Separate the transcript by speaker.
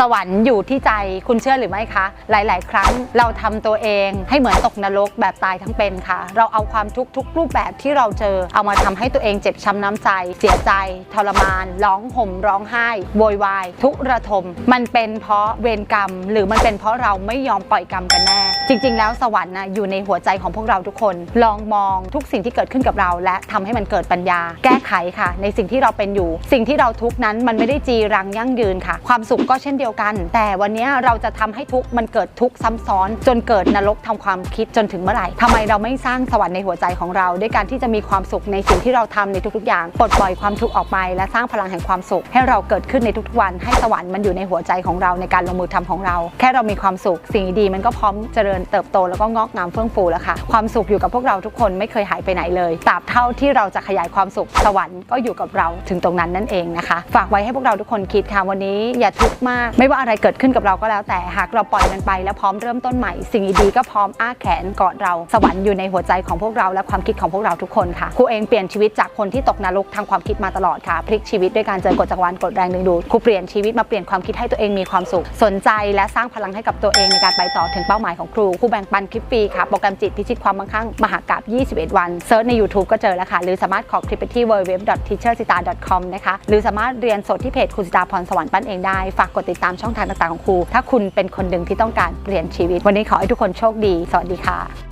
Speaker 1: สวรรค์อยู่ที่ใจคุณเชื่อหรือไม่คะ หลาย ๆ ครั้งเราทำตัวเองให้เหมือนตกนรกแบบตายทั้งเป็นค่ะ เราเอาความทุกข์ทุกรูปแบบที่เราเจอ เอามาทำให้ตัวเองเจ็บช้ำน้ำใจ เสียใจทรมาน ร้องห่มร้องไห้โวยวาย ทุกระทม มันเป็นเพราะเวรกรรม หรือมันเป็นเพราะเราไม่ยอมปล่อยกรรมกันแน่ จริง ๆ แล้วสวรรค์นะอยู่ในหัวใจของพวกเราทุกคน ลองมองทุกสิ่งที่เกิดขึ้นกับเรา และทำให้มันเกิดปัญญา แก้ไขค่ะ ในสิ่งที่เราเป็นอยู่ สิ่งที่เราทุกนั้นมันไม่ได้จีรังยั่งยืนค่ะ ความสุขก็เช่นเดียวกัน แต่วันนี้เราจะทำให้ทุกมันเกิดทุกซ้ำซ้อน จนเกิดนรกทำความคิดจนถึงเมื่อไหร่ทำไมเราไม่สร้างสวรรค์ในหัวใจของเรา ด้วยการที่จะมีความสุขในสิ่งที่เราทำในทุกๆ อย่างปลดปล่อยความทุกข์ออกไป และสร้างพลังแห่งความสุข ให้เราเกิดขึ้นในทุกๆวันให้สวรรค์มันอยู่ในหัวใจของเราในการลงมือทำของเรา แค่เรามีความสุขสิ่งดีๆมันก็พร้อมเจริญเติบโตแล้วก็งอกงามเฟื่องฟูแล้วค่ะความสุขอยู่กับพวกเราทุกคนไม่เคยหายไปไหนเลยตราบเท่าที่เราจะขยายความสุขสวรรค์ก็อยู่กับเราถึงตรงนั้นนั่นเองนะคะ ฝากไว้ให้พวกเราทุกคนคิดค่ะวันนี้อย่าทุกข์มากไม่ว่าอะไรเกิดขึ้นกับเราก็แล้วแต่หากเราปล่อยมันไปแล้วพร้อมเริ่มต้นใหม่ สิ่งดีๆก็พร้อมอ้าแขนกอดเราสวรรค์อยู่ในหัวใจของพวกเราและความคิดของพวกเราทุกคนค่ะครูเองเปลี่ยนชีวิตจากคนที่ตกนรกทางความคิดมาตลอดค่ะ พลิกชีวิตด้วยการเจอกฎจักรวาลกฎแรงดึงดูดครูเปลี่ยนชีวิตมาเปลี่ยนความคิดให้ตัวเองมีความสุข สนใจและสร้างพลังให้กับตัวเองในการไปต่อถึงเป้าหมายของครูครูแบ่งปันคลิปฟรีค่ะโปรแกรมจิตพิชิตความมั่งคั่งมหากาบ21 วันเซิร์ชใน YouTube ก็เจอแล้วค่ะหรือสามารถขอคลิปไปที่ www.teachersita.com นะคะหรือสามารถเรียนสดที่เพจครูสิตาพรสวรรค์ปั้นเองได้ฝากกดติดตามช่องทางต่างๆของครู ถ้าคุณเป็นคนหนึ่งที่ต้องการเปลี่ยนชีวิต วันนี้ขอให้ทุกคนโชคดี สวัสดีค่ะ